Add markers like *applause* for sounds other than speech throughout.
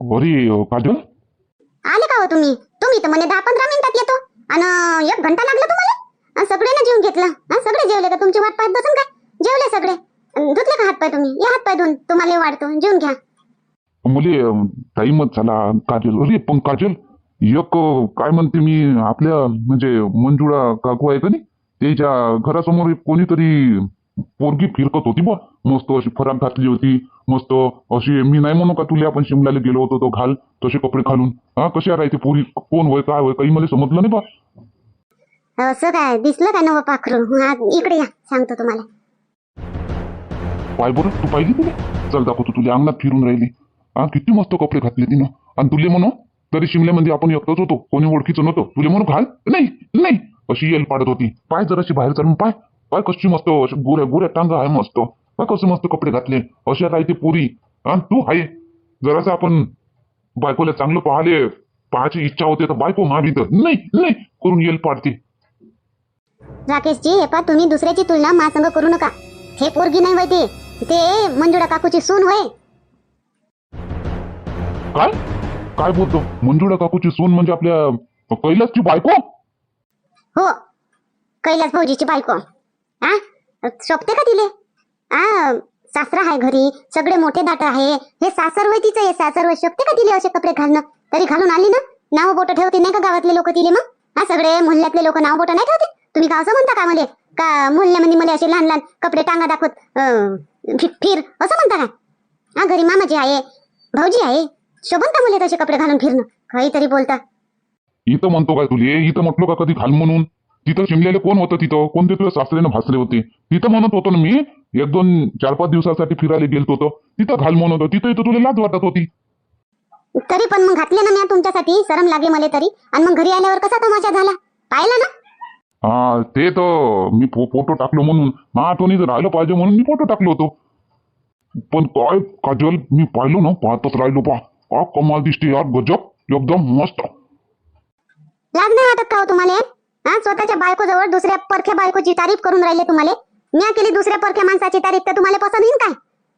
अरे काजल आले का हो तुम्ही? तुम्ही तर म्हणे दहा पंधरा मिनिटात येतो. आणि एक घंटा लागला तुम्हाला? अन सगळे ना जेवून घेतलं. हा सगळे जेवले का तुमची वाट पाहत बसून काय? जेवले सगळे. अन धुतले का हातपाय तुम्ही? या हातपाय धुवून तुम्हाला वाढतो. जेवून घ्या. मुले टाईमच झाला. काजल अरे पण काजल एक काय म्हणते मी आपल्या म्हणजे मंजुळा काकू आहे का नाही? त्याच्या घरासमोर एक कोणीतरी पोरगी फिरकत होती बा मस्त अशी फराक घातली होती. मस्त अशी मी नाही म्हणू का तुला आपण शिमल्याला गेलो होतो तो घाल तसे कपडे घालून. हा कशा राहते पोरी? कोण होय काय होय काही मला समजलं नाही बा. असं काय? दिसलं का नवं पाखरू? हा इकडे या सांगतो तुम्हाला. पाय बरं तू पाहिली तुला? चल दाखवतो तुला. अंगणात फिरून राहिली. हा किती मस्त कपडे घातले तिनं. आणि तुले म्हणू तरी शिमल्यामध्ये आपण एकटंच होतो. कोणी ओळखीचं नव्हतं. तुले म्हणू घाल. नाही नाही. अशी येल पाडत होती. पाय जराशी बाहेर चालून पाय. पाय कशी मस्त गोऱ्या गोऱ्या टांगा आहे मस्त पाय कसे मस्त कपडे घातले अशा राहते पुरी हा तू आहे जरासं आपण बायकोला चांगलं पाहिले पाहायची इच्छा होते तर बायको मावी तर नाही नाही करून येल पाडते राकेशजी हे पा तुम्ही दुसऱ्याची तुलना माझ्या संग करू नका हे पोरगी नाही वय ते मंजुळा काकूची सून होय काय काय बोलतो मंजुळा काकूची सून म्हणजे आपल्या कैलासची बायको हो कैलास भाऊजीची बायको शोभते का तिले? आ सासरा आहे घरी सगळे मोठे दाट आहे. हे सासर वय तिचं हे सासर वय शोभते का तिले असे कपडे घालणं? तरी घालून आली ना? नाव बोट ठेवते नाही का गावातले लोक तिले मग? हा सगळे मोहल्ल्यातले लोक नाव बोट नाही ठेवते? तुम्ही गावचं म्हणता का मध्ये का मोहल्ल्यामध्ये मला असे लहान लहान कपडे टांगा दाखवत फिर असं म्हणता का? हा घरी मामाजी आहे भाऊजी आहे. शोभन का मुले तसे कपडे घालून फिरणं? काहीतरी बोलता. इथं म्हणतो काय तुले? इथं म्हटलो का कधी घाल म्हणून? तिथं शिमलेले कोण होतं तिथं? कोणते तुझ्या सासऱ्यानं भासले होते? तिथं म्हणत होतो ना मी एक दोन चार पाच दिवसासाठी फिरायला गेलतो होतो. तिथं घाल म्हणत होतो. तिथं तुला लाज वाटत होती. तरी पण मग घातले ना मी तुमच्यासाठी? सरम लागे मला तरी. आणि मग घरी आल्यावर कसा तमाशा झाला? पाहिला ना? हा ते तर मी फोटो टाकलो म्हणून. मा आठवणीत राहिलं पाहिजे म्हणून मी फोटो टाकलो होतो. पण काय काजल मी पाहिलो ना पाहतच राहिलो पा का कमाल दिसते यार गजब. एकदम मस्त. नाही वाटत का हो तुम्हाला? हा स्वतःच्या बायकोजवळ दुसऱ्या परख्या बायकोची तारीफ करून राहिले तुम्हाला. म्या केली दुसऱ्या परख्या माणसाची तारीफ तर तुम्हाला पसंत होईल काय?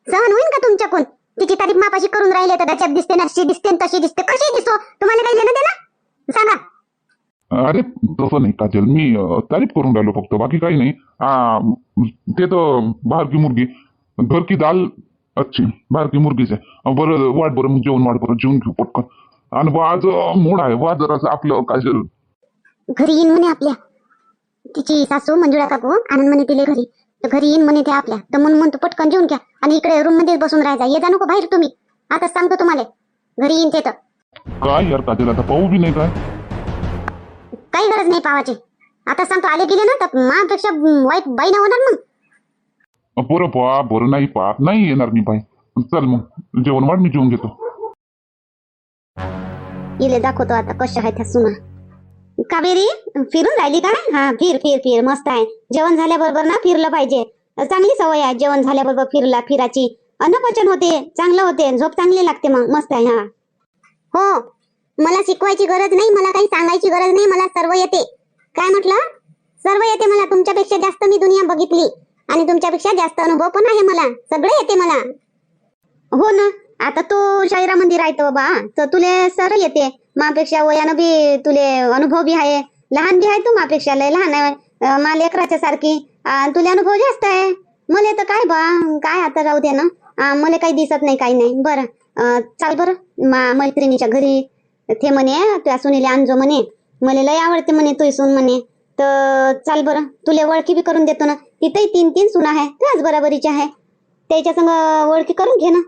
सहन होईल का तुमच्याकडून? तिची तारीफ मापाशी करून राहिले तर त्याच्यात दिसते ना दिसते तशी दिसते. कशी दिसतो? तुम्हाला काही लेणं देणं? सांगा. अरे तसं नाही काजल. मी तारीफ करून राहिलो फक्त. बाकी काही नाही. ते तर बाहेर की मुर्गी घर की दाल अच्छी. बाहेर की मुर्गीच आहे बरं वाढ बरं मग जेवण वाढ बरं जेवण घेऊ पटकन. आणि आज मूड आहे. वा जरा आपलं काजल. घरी येईन म्हणे आपल्या. तिची सासू मंजुळा काकू आनंद म्हणे तिले घरी. तर घरी येईन म्हणे ते आपल्या. तर म्हणून म्हणतो पटकन जेवून घ्या. आणि इकडे रूममध्ये बसून राहायचा ये जा नको बाहेर तुम्ही. आता सांगतो तुम्हाला. घरी येईन ते तर. काय यार काजल आता पाहू बी नाही काय? काही गरज नाही पावाची. आता सांगतो आले गेले ना तर मापेक्षा वाईट बाई नाही होणार मग. बरं पा बरं नाही पा नाही येणार मी बाई. चल मग जेवण वाढ मी जेवून घेतो. इले दाखवतो आता कशा आहेत त्या सुना. कावेरी? फिरून राहिली का? हा फिर फिर फिर. मस्त आहे. जेवण झाल्याबरोबर ना फिरलं पाहिजे. चांगली सवय आहे जेवण झाल्याबरोबर फिरला फिराची अन्नपचन होते चांगलं होते. झोप चांगली लागते मग. मस्त आहे हा. हो मला शिकवायची गरज नाही मला काही सांगायची गरज नाही मला सर्व येते. काय म्हटलं? सर्व येते मला. तुमच्यापेक्षा जास्त मी दुनिया बघितली. आणि तुमच्यापेक्षा जास्त अनुभव पण आहे मला. सगळे येते मला. हो ना. आता तू शहरामध्ये राहतो बाबा तर तुले सर येते. मापेक्षा वयानं बी तुले अनुभव बी आहे. लहान बी आहे तू मापेक्षा लय लहान आहे. मा लेकराच्या सारखी. तुले अनुभव जास्त आहे. मला तर काय बा काय आता राहू दे ना. मला काही दिसत नाही काही नाही. बरं चाल बरं. मा मैत्रिणीच्या घरी ते म्हणे तुझ्या सुनीले आणजो म्हणे. मला लय आवडते म्हणे तुझी सून म्हणे. तर चाल बरं. तुले ओळखी बी करून देतो ना. तिथेही तीन तीन सुना आहे. त्याच बराबरीच्या आहे. त्याच्या संग ओळखी करून घे ना.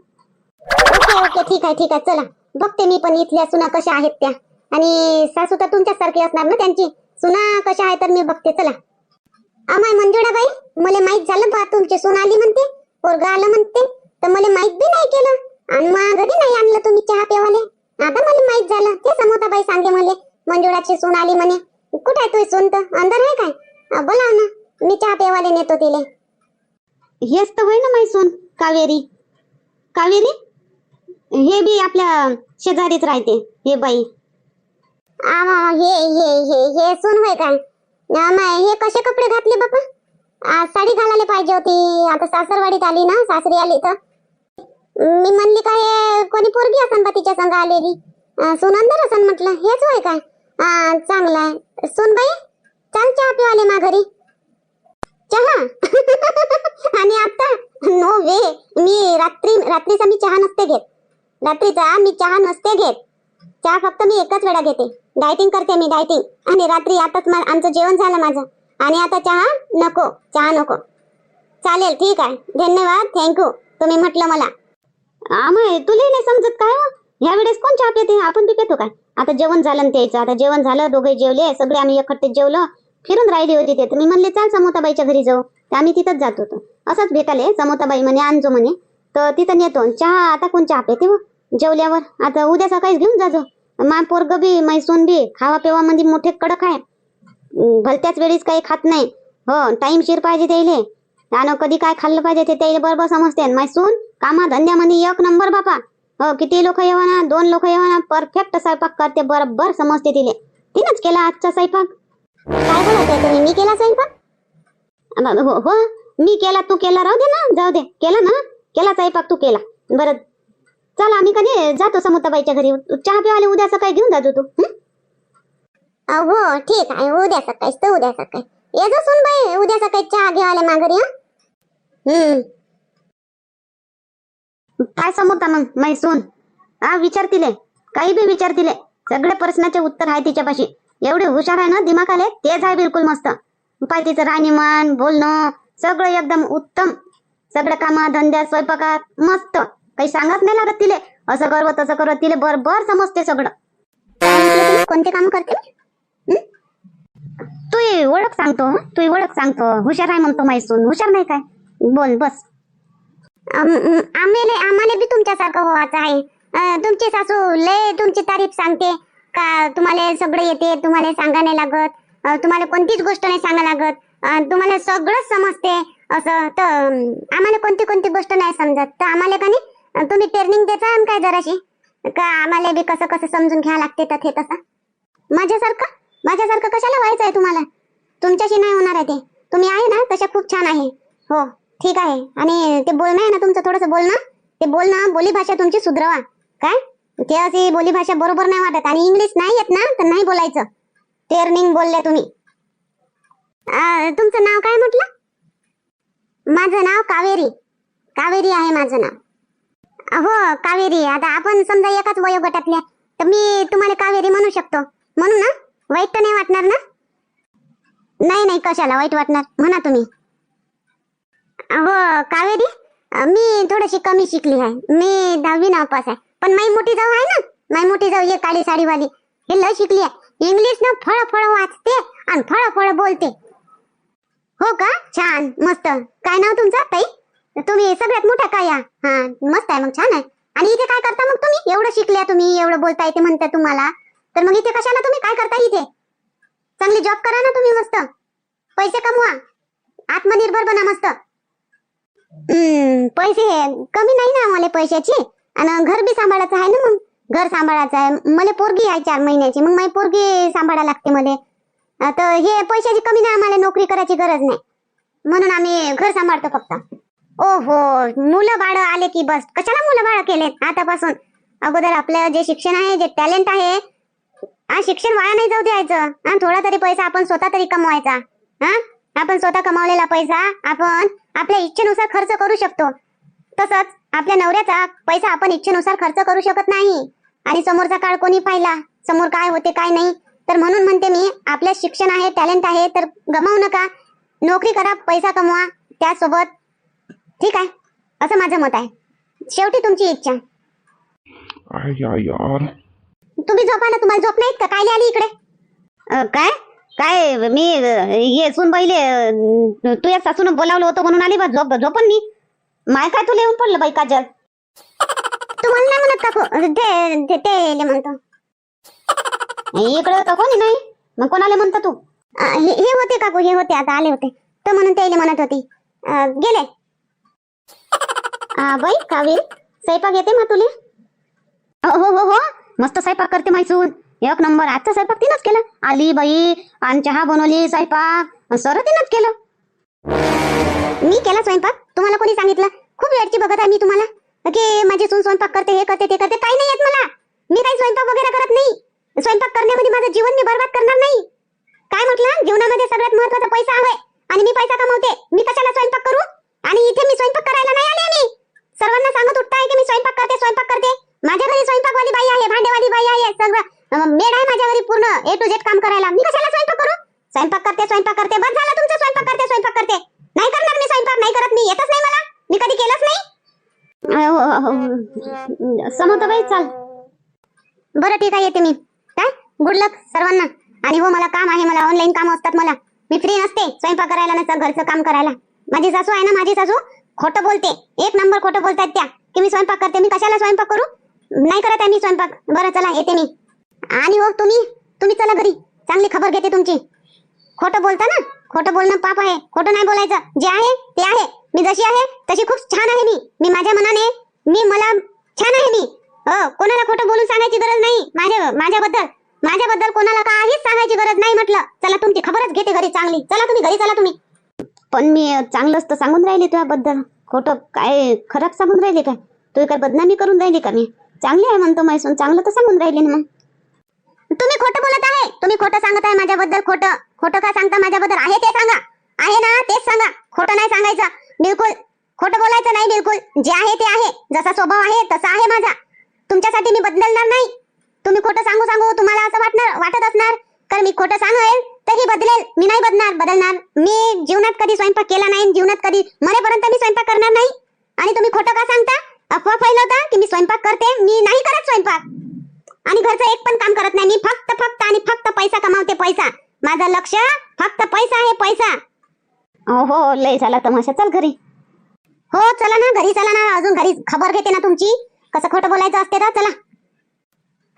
Okay okay. ठीक आहे ठीक आहे. चला. बघते मी पण इथल्या सुना कशा आहेत त्या. आणि सासू तर तुमच्याच सारखी असणार ना त्यांची. सुना कशा आहे तर मी बघते चला. अमाय मंजुळाबाई मला माहीत झालं बा तुमची सून आली म्हणते पोरगा आलं म्हणते तर मला माहीत बी नाही केलं. आणि मग घरी नाही आणलं तुम्ही चहा पेवाले आता मला माहीत झालं ते समोताबाई सांगे मला मंजुळाची सून आली म्हणे. कुठे आहे तुझी सून तर? अंदर आहे काय? बोला बोलाव ना मी चहा पेवाले नेतो तिले. हेच तर होय ना माई सून कावेरी. कावेरी? हे बी आपल्या शेजारीच राहते हे बाई. हे हे हे हे सून होय काय? आम्हा- हे कसे कपडे घातले बापा? आ, साडी घालायला पाहिजे होती. आता सासरवाडीत आली ना सासरी आली तर. मी म्हणली काय कोणी पोरगी असन बा तिच्या संग आलेली? सुनंदर असन म्हटलं. हेच होय काय? चांगलं आहे. आहे सुनबाई चाल चहा पिवाले मा घरी. चहा? *laughs* आणि आता नो वे. मी रात्री रात्रीचा मी चहा नसते घेत. रात्रीचा मी चहा नसते घेत. चहा फक्त मी एकच वेळा घेते. डायटिंग करते मी डायटिंग आणि रात्री आताच आमचं जेवण झालं माझं. आणि आता चहा नको चहा नको. चालेल ठीक आहे. धन्यवाद थँक्यू तुम्ही म्हटलं मला. आम्ही तुला नाही समजत काय ह्या वेळेस कोण चहा पिते? आपण बी पितो काय? आता जेवण झालं ना त्याचं. आता जेवण झालं दोघे जेवले सगळे आम्ही एकट्ठे जेवलो. फिरून राहिली होती ते. मी म्हणले चाल समोताबाईच्या घरी जाऊ. तर आम्ही तिथंच जात होतो. असंच भेटाले समोताबाई म्हणे आणजो म्हणे. तर तिथं नेतो. चहा आता कोण चहा पिते हो? जेवल्यावर. आता उद्या सकाळीच घेऊन जाजो माय पोरग बी मैसून बी खावा पिवा मध्ये मोठे कडक आहे. भलत्याच वेळीच काही खात नाही. हो टाइमशीर पाहिजे त्याले आणि कधी काय खाल्लं पाहिजे ते त्याला बरोबर समजते. मैसून कामा धंद्यामध्ये एक नंबर बापा. हो किती लोक येवाना दोन लोक येवाना परफेक्ट स्वयंपाक करते बरोबर समजते तिले. तिनंच केला आजचा स्वयंपाक? काय बोलत तुम्ही? मी केला स्वयंपाक? हो हो. मी केला तू केला. राहू दे ना जाऊ दे. केला ना? केला स्वयंपाक तू केला. बरं चल आम्ही कधी जातो समोताबाईच्या घरी? चहा पिवाले उद्या सकाळी घेऊन जातो तू हं? ठीक आहे. उद्या सकाळी तर उद्या सकाळी. ये जो सुन बाई उद्या सकाळी चहा घेवाले माघारी हं? काय समोता मग मै सून? हा विचारतीले. काही बी विचारतीले. सगळे प्रश्नाचे उत्तर आहे तिच्यापाशी. एवढे हुशार आहे ना दिमाग आले तेच आहे बिलकुल मस्त. पाय तिचं राहणीमान बोलणं सगळं एकदम उत्तम. सगळं कामा धंद्यात स्वयंपाकात मस्त. काही सांगत नाही लागत तिले. असं करव तसं करव तिले बरोबर समजते सगळं. कोणते काम करते? तू ओळख सांगतो तू ओळख सांगतो. हुशार आहे म्हणतो माहिसून. हुशार नाही काय? बोल बस. आम्हाला आम्हाला बी तुमच्यासारखं व्हायचं आहे. तुमची सासू लय तुमची तारीफ सांगते. का तुम्हाला सगळं येते तुम्हाला सांगा नाही लागत. तुम्हाला कोणतीच गोष्ट नाही सांगा लागत. तुम्हाला सगळंच समजते. असं तर आम्हाला कोणती कोणती गोष्ट नाही समजत. तर आम्हाला का नाही तुम्ही ट्रेनिंग देता आणि काय जराशी? का आम्हाला बी कसं कसं समजून घ्या लागते तर हे तसं? माझ्यासारखं? माझ्यासारखं कशाला व्हायचं आहे तुम्हाला? तुमच्याशी नाही होणार आहे ते. तुम्ही आहे ना तशा खूप छान आहे. हो ठीक आहे. आणि ते बोलणं आहे ना तुमचं थोडंसं बोलणं. ते बोलणं बोली भाषा तुमची सुधरवा. काय? ते अशी बोली भाषा बरोबर नाही वाटत. आणि इंग्लिश नाही येत ना तर नाही बोलायचं. टेर्निंग बोलले तुम्ही. तुमचं नाव काय म्हटलं? माझं नाव कावेरी. कावेरी आहे माझं नाव. हो कावेरी. आता आपण समजा एकाच वयोगटातल्या तर मी तुम्हाला कावेरी म्हणू शकतो. म्हणू ना? वाईट तर नाही वाटणार ना? नाही नाही कशाला वाईट वाटणार? म्हणा तुम्ही. हो कावेरी? मी थोडीशी कमी शिकली आहे. मी दहावी नापास आहे. पण माई मोठी जाऊ आहे ना? माई मोठी जाऊ ये काळी साडीवाली. हे लय शिकली आहे. इंग्लिश ना फळ फळ वाचते आणि फळ फळ बोलते. हो का? छान मस्त. काय नाव तुमचं ताई? तुम्ही सगळ्यात मोठ्या काय. या हा मस्त आहे मग छान आहे. आणि इथे काय करता मग तुम्ही? एवढं शिकल्या तुम्ही एवढं बोलता येते म्हणता तुम्हाला. तर मग इथे कशाला तुम्ही? काय करता इथे? चांगली जॉब करा ना तुम्ही मस्त. पैसे कमवा. आत्मनिर्भर बना मस्त. हम्म, पैसे कमी नाही ना मला पैशाची. आणि घर बी सांभाळायचं आहे ना मग. घर सांभाळायचं आहे. मला पोरगी आहे चार महिन्याची. मग माझी पोरगी सांभाळायला लागते मला. तर हे पैशाची कमी नाही आम्हाला नोकरी करायची गरज नाही. म्हणून आम्ही घर सांभाळतो फक्त. ओहो मुलं बाळ आले की बस. कशाला मुलं बाळ केले आतापासून? अगोदर आपलं जे शिक्षण आहे जे टॅलेंट आहे हा शिक्षण वाया नाही जाऊ द्यायचं. आणि थोडा तरी पैसा आपण स्वतः तरी कमवायचा. हा आपण स्वतः कमावलेला पैसा आपण आपल्या इच्छेनुसार खर्च करू शकतो. तसंच आपल्या नवऱ्याचा पैसा आपण इच्छेनुसार खर्च करू शकत नाही. आणि समोरचा काळ कोणी पाहिला? समोर काय होते काय नाही? तर म्हणून म्हणते मी आपल्या शिक्षण आहे टॅलेंट आहे तर गमावू नका. नोकरी करा पैसा कमवा. त्यासोबत ठीक आहे. असं माझं मत आहे. शेवटी तुमची इच्छा. आय यार यार. तुम्ही झोपा ना तुम्हाला झोप नाहीत का? काय आली इकडे? काय? काय मी ये सुन पहिले तू एक सासून बोलावलं होतं म्हणून आली बा झोप झोपन मी. माय काय तुला येऊन पडलं बाई काजल? तू मला नाही म्हणत काकू ते ते- ते येले म्हणतो. इकडे तर कोणी नाही. मग कोणाला म्हणतो तू? हे हे होते काकू हे होते आता आले होते. तर म्हणून ते म्हणत होती. अं, गेले. बाई कावेरी स्वयंपाक येते मग तुले? हो, हो हो हो मस्त स्वयंपाक करते मैसून एक नंबर. आजचा स्वयंपाक तिनंच केला. आली बाई आणि चहा बनवली स्वयंपाक. सर तिनंच केलं. मी केला स्वयंपाक. तुम्हाला कोणी सांगितलं? खूप वेळची बघत आहे मी तुम्हाला. की माझी सून स्वयंपाक करते हे करते ते करते. काही नाही येत मला. मी काही स्वयंपाक वगैरे करत नाही. स्वयंपाक करण्यामध्ये माझं जीवन मी बरबाद करणार नाही. काय म्हटलं? जीवनामध्ये सगळ्यात महत्त्वाचा पैसा हवाय आणि मी पैसा कमवते. मी कशाला स्वयंपाक करू आणि इथे मी स्वयंपाक करायला नाही आले मी सर्वांना सांगत उठताय की मी स्वयंपाक करते स्वयंपाक करते माझ्या घरी स्वयंपाकवाली बाई आहे भांडेवाली बाई आहे सगळं अं, मेड आहे माझ्या घरी पूर्ण ए टू झेड काम करायला. मी कशाला स्वयंपाक करू? स्वयंपाक करते स्वयंपाक करते. बस झालं तुमचं स्वयंपाक करते स्वयंपाक करते. नाही करणार मी स्वयंपाक नाही करत मी. येतच नाही मला. मी कधी केलंच नाही. समोर बाई चाल. बरं ठीक आहे येते मी. काय? गुड लक सर्वांना. आणि हो मला काम आहे मला ऑनलाईन काम असतात मला. मी फ्री नसते स्वयंपाक करायला नसतं घरचं काम करायला. माझी सासू आहे ना माझी सासू? खोटं बोलते. एक नंबर खोटं बोलतात त्या की मी स्वयंपाक करते. मी कशाला स्वयंपाक करू? नाही करत आहे मी स्वयंपाक. बरं चला येते मी. आणि हो तुम्ही? तुम्ही चला घरी. चांगली खबर घेते तुमची. खोटं बोलता ना? खोटं बोलणं पाप आहे. खोटं नाही बोलायचं. जे आहे ते आहे. मी जशी आहे तशी खूप छान आहे मी. मी माझ्या मनाने मी मला छान आहे मी. हो कोणाला खोटं बोलून सांगायची गरज नाही. माझ्या माझ्याबद्दल. माझ्याबद्दल कोणाला काहीच सांगायची गरज नाही म्हटलं. चला तुमची खबरच घेते घरी चांगली. चला तुम्ही घरी चला तुम्ही. पण मी चांगलंच तर सांगून राहिले तुझ्याबद्दल. खोटं काय खराब सांगून राहिले काय? तू काय बदनामी करून राहिली का मी? चांगली आहे म्हणतो मैसून चांगलं तर सांगून राहिली ना मग. तुम्ही खोटं बोलत आहे. तुम्ही खोटं सांगत आहे माझ्याबद्दल. खोटं खोटं का सांगता माझ्याबद्दल? आहे ते सांगा. आहे ना तेच सांगा. खोटं नाही सांगायचं. बिलकुल खोटं बोलायचं नाही बिलकुल. जे आहे ते आहे. जसा स्वभाव आहे तसा आहे माझा. तुमच्यासाठी मी बदलणार नाही. तुम्ही खोटं सांगू सांगू तुम्हाला असं वाटणार वाटत असणार. तर मी खोटं सांगेल तरी बदलेल. मी नाही बदलणार बदलणार. मी जीवनात कधी स्वयंपाक केला नाही जीवनात कधी मरेपर्यंत मी स्वयंपाक करणार नाही. आणि तुम्ही खोटं का सांगता? अफवा फैलवता की मी स्वयंपाक करते? मी नाही करत स्वयंपाक. आणि घरचं एक पण काम करत नाही. मी फक्त फक्त आणि फक्त पैसा कमावते पैसा. माझं लक्ष फक्त पैसा आहे पैसा. हो लय झाला तमाशा. चल घरी. हो चला ना घरी चला ना. अजून घरी खबर घेते ना तुमची. कसं खोटं बोलायचं असते ना चला.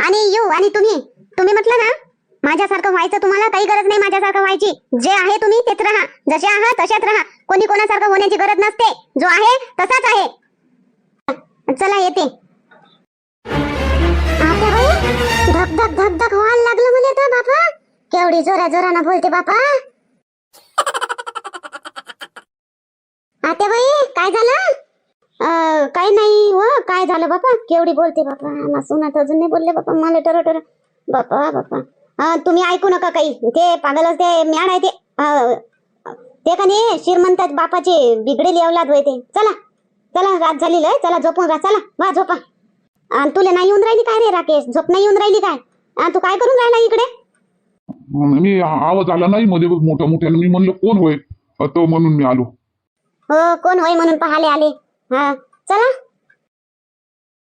आणि येऊ आणि तुम्ही. तुम्ही म्हटलं ना माझ्यासारखं व्हायचं तुम्हाला काही गरज नाही माझ्यासारखं व्हायची. जे आहे तुम्ही तेच राहा. जसे आहात तशाच राहा. कोणी कोणासारखं होण्याची गरज नसते. जो आहे तसाच आहे. चला येते. धक धक धक धक व्हायला लागलं मला तर बापा. केवढी जोरा जोरानं बोलते बापा. आते बाई काय झालं? काय नाही हो काय झालं बापा? केवढी बोलते बापा. ना सुनात अजून नाही बोलले बापा. मला टर टर. बापा बापा. तुम्ही ऐकू नका काही. ते पागलच ते म्याड आहे ते. ते का नाही श्रीमंतात बापाचे बिगडेली अवलाद होय ते चला चला रात झालेलं चला झोपून राहा. चला वा झोपा. आणि तुला नाही येऊन राहिली काय रे राकेश? झोप नाही येऊन राहिली काय? तू काय करून राहिला इकडे? मी आवाज आला नाही मध्ये मोठ्या मोठ्यानं. मी म्हणलं कोण होय? तो म्हणून मी आलो. हो कोण होय म्हणून पाहाले आले. हा चला.